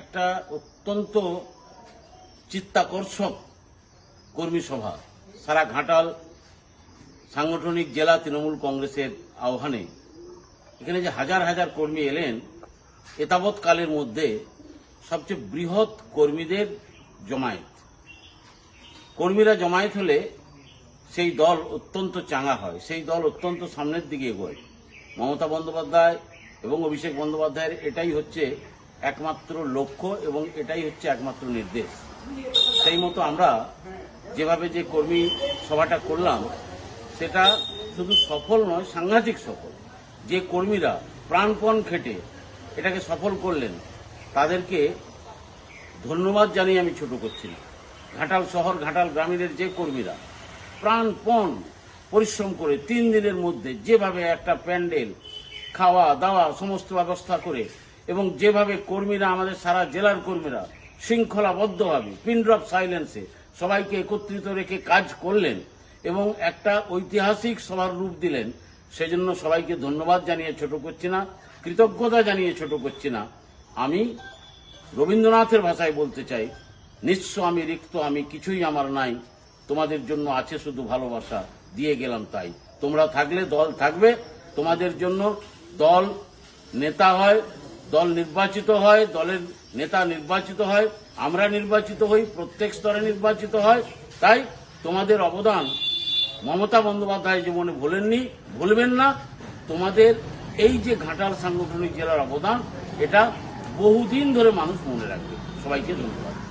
একটা অত্যন্ত চিত্তাকর্ষক কর্মী সভা। সারা ঘাটাল সাংগঠনিক জেলা তৃণমূল কংগ্রেসের আহ্বানে। এখানে যে হাজার হাজার কর্মী এলেন এতাবৎ কালের মধ্যে সবচেয়ে বৃহৎ কর্মীদের জমায়েত। কর্মীরা জমায়েত হলে সেই দল অত্যন্ত চাঙা হয়, সেই দল অত্যন্ত সামনের দিকে এগোয়। মমতা বন্দ্যোপাধ্যায় এবং অভিষেক বন্দ্যোপাধ্যায়ের এটাই হচ্ছে একমাত্র লক্ষ্য এবং এটাই হচ্ছে একমাত্র নির্দেশ। সেই মতো আমরা যেভাবে যে কর্মী সভাটা করলাম, সেটা শুধু সফল নয়, সাংঘাতিক সফল। যে কর্মীরা প্রাণপণ খেটে এটাকে সফল করলেন, তাদেরকে ধন্যবাদ জানিয়ে আমি ছোট করছি ঘাটাল শহর, ঘাটাল গ্রামীণের যে কর্মীরা প্রাণপণ পরিশ্রম করে তিন দিনের মধ্যে যেভাবে একটা প্যান্ডেল খাওয়া দাওয়া সমস্ত ব্যবস্থা করে এবং যেভাবে কর্মীরা আমাদের সারা জেলার কর্মীরা শৃঙ্খলাবদ্ধভাবে পিনড্রপ সাইলেন্সে সবাইকে একত্রিত রেখে কাজ করলেন এবং একটা ঐতিহাসিক সভার রূপ দিলেন, সেজন্য সবাইকে ধন্যবাদ জানিয়ে ছোট করছি না, কৃতজ্ঞতা জানিয়ে ছোট করছি না। আমি রবীন্দ্রনাথের ভাষায় বলতে চাই, নিঃস্ব আমি, রিক্ত আমি, কিছুই আমার নাই। তোমাদের জন্য আছে শুধু ভালোবাসা, দিয়ে গেলাম তাই। তোমরা থাকলে দল থাকবে, তোমাদের জন্য দল, নেতা হয় দল নির্বাচিত হয়, দলের নেতা নির্বাচিত হয়, আমরা নির্বাচিত হই, প্রত্যেক স্তরে নির্বাচিত হয়। তাই তোমাদের অবদান মমতা বন্দ্যোপাধ্যায় জীবনে ভোলেননি, ভুলবেন না। তোমাদের এই যে ঘাটাল সাংগঠনিক জেলার অবদান, এটা বহুদিন ধরে মানুষ মনে রাখবে। সবাইকে ধন্যবাদ।